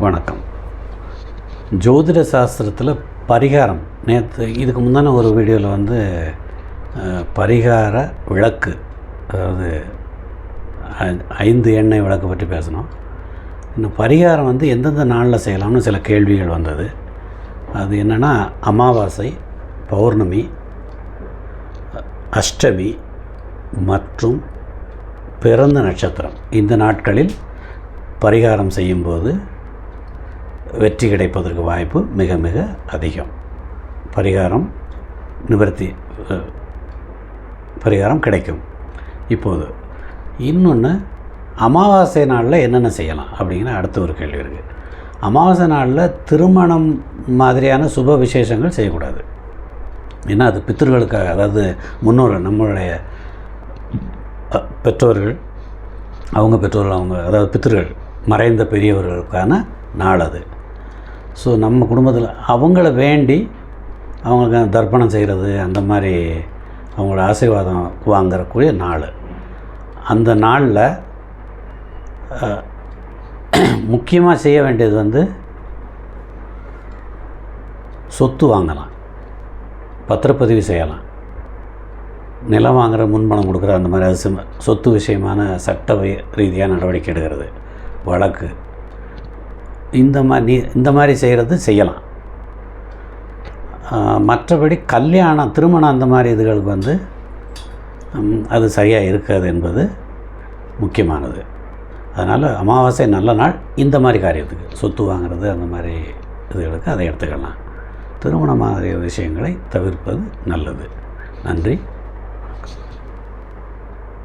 வணக்கம். ஜோதிட சாஸ்திரத்தில் பரிகாரம். நேற்று இதுக்கு முந்தான ஒரு வீடியோவில் வந்து பரிகார விளக்கு அதாவது ஐ- ஐந்து எண்ணெய் விளக்கு பற்றி பேசணும் இந்த பரிகாரம் வந்து எந்தெந்த நாளில் செய்யலாம்னு சில கேள்விகள் வந்தது. அது என்னென்னா அமாவாசை பௌர்ணமி அஷ்டமி மற்றும் பிறந்த நட்சத்திரம். இந்த நாட்களில் பரிகாரம் செய்யும்போது வெற்றி கிடைப்பதற்கு வாய்ப்பு மிக மிக அதிகம். பரிகாரம் நிவர்த்தி பரிகாரம் கிடைக்கும். இப்போது இன்னொன்று அமாவாசை நாளில் என்னென்ன செய்யலாம் அப்படிங்கிற அடுத்த ஒரு கேள்வி இருக்குது அமாவாசை நாளில் திருமணம் மாதிரியான சுப விசேஷங்கள் செய்யக்கூடாது. ஏன்னா அது பித்தர்களுக்காக அதாவது முன்னோர்கள் நம்மளுடைய பெற்றோர்கள் அவங்க பெற்றோர்கள் அவங்க அதாவது பித்தர்கள் மறைந்த பெரியவர்களுக்கான நாள் அது. ஸோ நம்ம குடும்பத்தில் அவங்கள வேண்டி அவங்களுக்கு தர்ப்பணம் செய்கிறது அந்த மாதிரி அவங்களோட ஆசீர்வாதம் வாங்கக்கூடிய நாள். அந்த நாளில் முக்கியமாக செய்ய வேண்டியது வந்து சொத்து வாங்கலாம். பத்திரப்பதிவு செய்யலாம். நிலம் வாங்குகிற முன்பணம் கொடுக்குற அந்த மாதிரி அது சொத்து விஷயமான சட்ட ரீதியாக நடவடிக்கை எடுக்கிறது. வழக்கு. இந்த மாதிரி இந்த மாதிரி செய்கிறது செய்யலாம். மற்றபடி கல்யாணம் திருமணம் அந்த மாதிரி இதுகளுக்கு வந்து அது சரியாக இருக்காது என்பது முக்கியமானது. அதனால் அமாவாசை நல்ல நாள் இந்த மாதிரி காரியத்துக்கு சொத்து வாங்குறது அந்த மாதிரி இதுகளுக்கு அதை எடுத்துக்கலாம். திருமணம் மாதிரி விஷயங்களை தவிர்ப்பது நல்லது. நன்றி.